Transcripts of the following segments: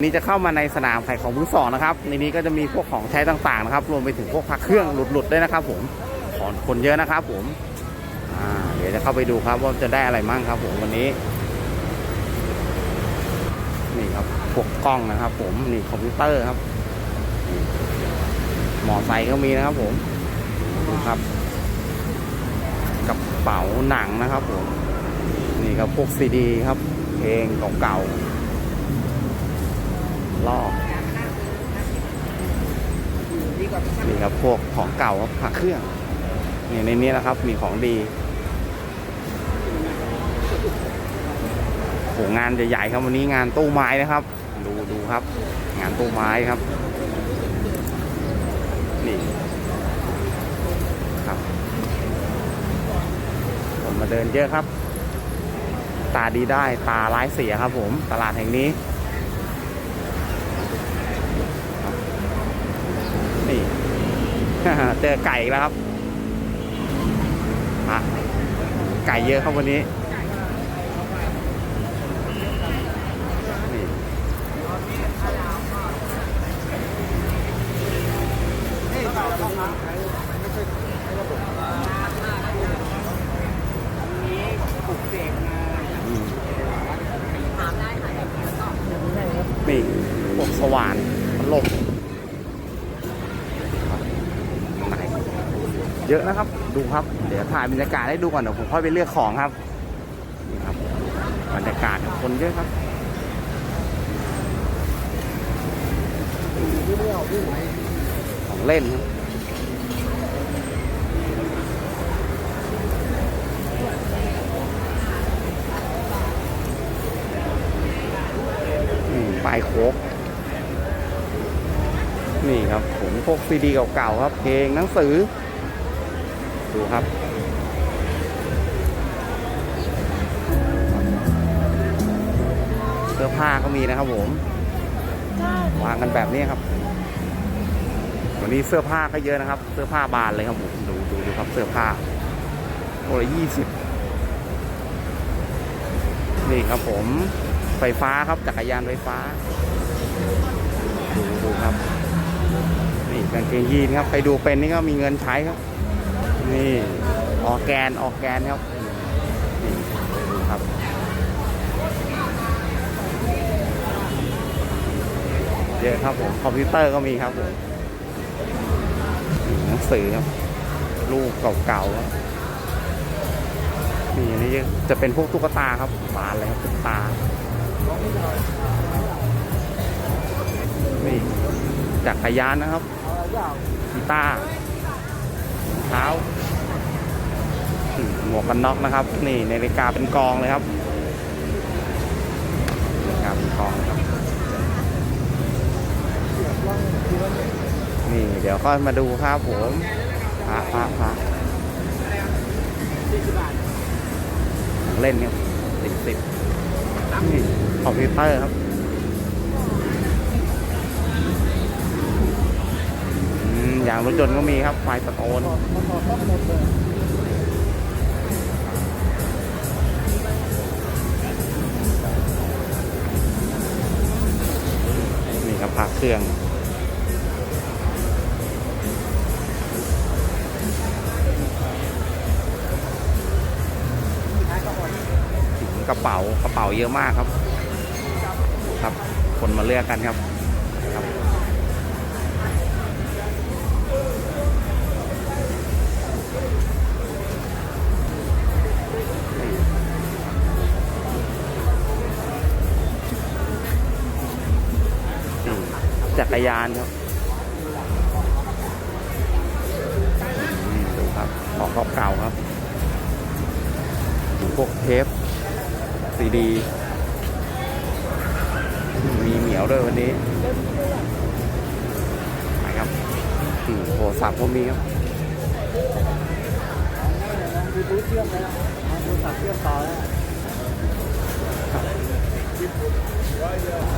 นี่จะเข้ามาในสนามขายของมือสองนะครับในนี้ก็จะมีพวกของใช้ต่างๆนะครับ รวมไปถึงพวกพักเครื่องหลุดๆด้วยนะครับ ผมของคนเยอะนะครับ ผมเดี๋ยวจะเข้าไปดูครับว่าจะได้อะไรมั่งครับ ผมวันนี้ นี่ครับพวกกล้องนะครับ ผมนี่คอมพิวเตอร์ครับหมอไซค์ก็มีนะครับ ผมดูครับกระเป๋าหนังนะครับ ผม นี่ครับพวกซีดี ครับเพลงเก่าๆ ลอกนี่ครับพวกของเก่าครับผักเครื่องนี่ในนี้นะครับมีของดีโหงานใหญ่ๆครับวันนี้งานตู้ไม้นะครับ ดูดูครับ งานตู้ไม้ครับนี่ครับผมมาเดินเยอะครับ ตาดีได้ตาร้ายเสียครับผมตลาดแห่งนี้ เจอไก่แล้วครับไก่เยอะครับวันนี้นี่นี่พวกสว่านลม ไหน เยอะนะครับ ดูครับ เดี๋ยวถ่ายบรรยากาศให้ดูก่อนเดี๋ยวผมค่อยไปเลือกของครับนี่ครับบรรยากาศคนเยอะครับของเล่นครับอืมปลายโคกนี่ครับผมพวกซีดีเก่าๆครับเพลงหนังสือ ดูครับเสื้อผ้าก็มีนะครับผมวางกันแบบนี้ครับ วันนี้เสื้อผ้าก็เยอะนะครับ เสื้อผ้าบานเลยครับผมดูดูดูครับเสื้อผ้าโอ้ยยี่สิบนี่ครับผมไฟฟ้าครับจักรยานไฟฟ้า ดูดูครับ นี่กางเกงยีนครับ ใครดูเป็นนี่ก็มีเงินใช้ครับ นี่ออร์แกนออร์แกนครับนี่ดูครับเยอะครับผมคอมพิวเตอร์ก็มีครับผมหนังสือครับรูปเก่าๆครับนี่นี่จะเป็นพวกตุ๊กตาครับบานเลยครับตุ๊กตานี่จักรยานนะครับกีตาร์เท้า หมวกกันน็อกนะครับ นี่นาฬิกาเป็นกองเลยครับนาฬิกาเป็นกองครับ นี่เดี๋ยวก็มาดูครับผมพระพระพระเล่นครับสิบสิบนี่คอมพิวเตอร์ครับอย่างรถยนต์ก็มีครับ ไฟสโตน รับพักเครื่องถึงกระเป๋ากระเป๋าเยอะมากครับ ครับ คนมาเลือกกันครับ รยานครับดูครับ ของเก่าๆครับพวกเทปซีดี มีเหมียวด้วยวันนี้ไปครับโทรศัพท์พวก็มีครับคือรู้เชื่อมแล้วเอาโทรศัพท์เชื่อมต่อแล้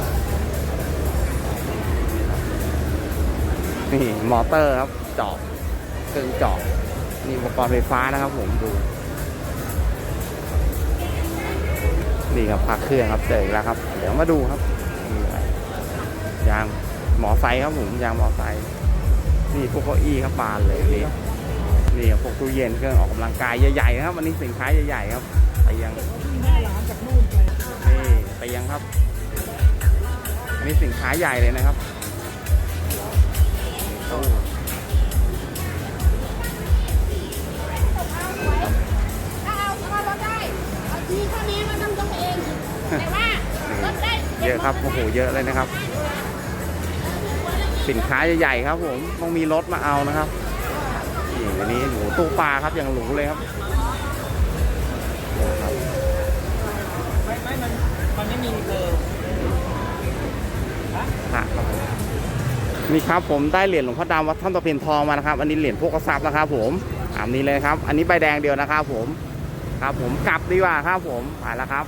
ว นี่มอเตอร์ครับจอบเครื่องจอบนี่อุปกรณ์ไฟฟ้านะครับ ผมดู นี่ครับพักเครื่องครับเจออีกแล้วครับ เดี๋ยวมาดูครับยางหมอไซค์ครับผมยางหมอไซนี่พวกเก้าอี้ครับบานเลยนี่นี่พวกตู้เย็นเครื่องออกกำลังกายใหญ่ๆนะครับอันนี้สินค้าใหญ่ๆครับเตียงน้าร้านจากนู่นไปนี่เตียงครับอันนี้สินค้าใหญ่เลยนะครับ ตู้ถ้าเอาก็ลดได้เอาทีเท่านี้มันต้องยกเองแต่ว่าลดได้เยอะครับ โอ้โห เยอะเลยนะครับ สินค้าใหญ่ๆครับผม ต้องมีรถมาเอานะครับนี่อันนี้หนูตู้ปลาครับ อย่างหรูเลยครับครับไม่ไม่มันมันไม่มีเบอร์พระครับผม นี่ครับผมได้เหรียญหลวงพ่อดำวัดถ้ำตะเพียนทองมานะครับ อันนี้เหรียญพวกกระซับนะครับ ผมอันนี้เลยครับ อันนี้ใบแดงเดียวนะครับ ผมครับผมกลับดีกว่าครับผมไปแล้วครับ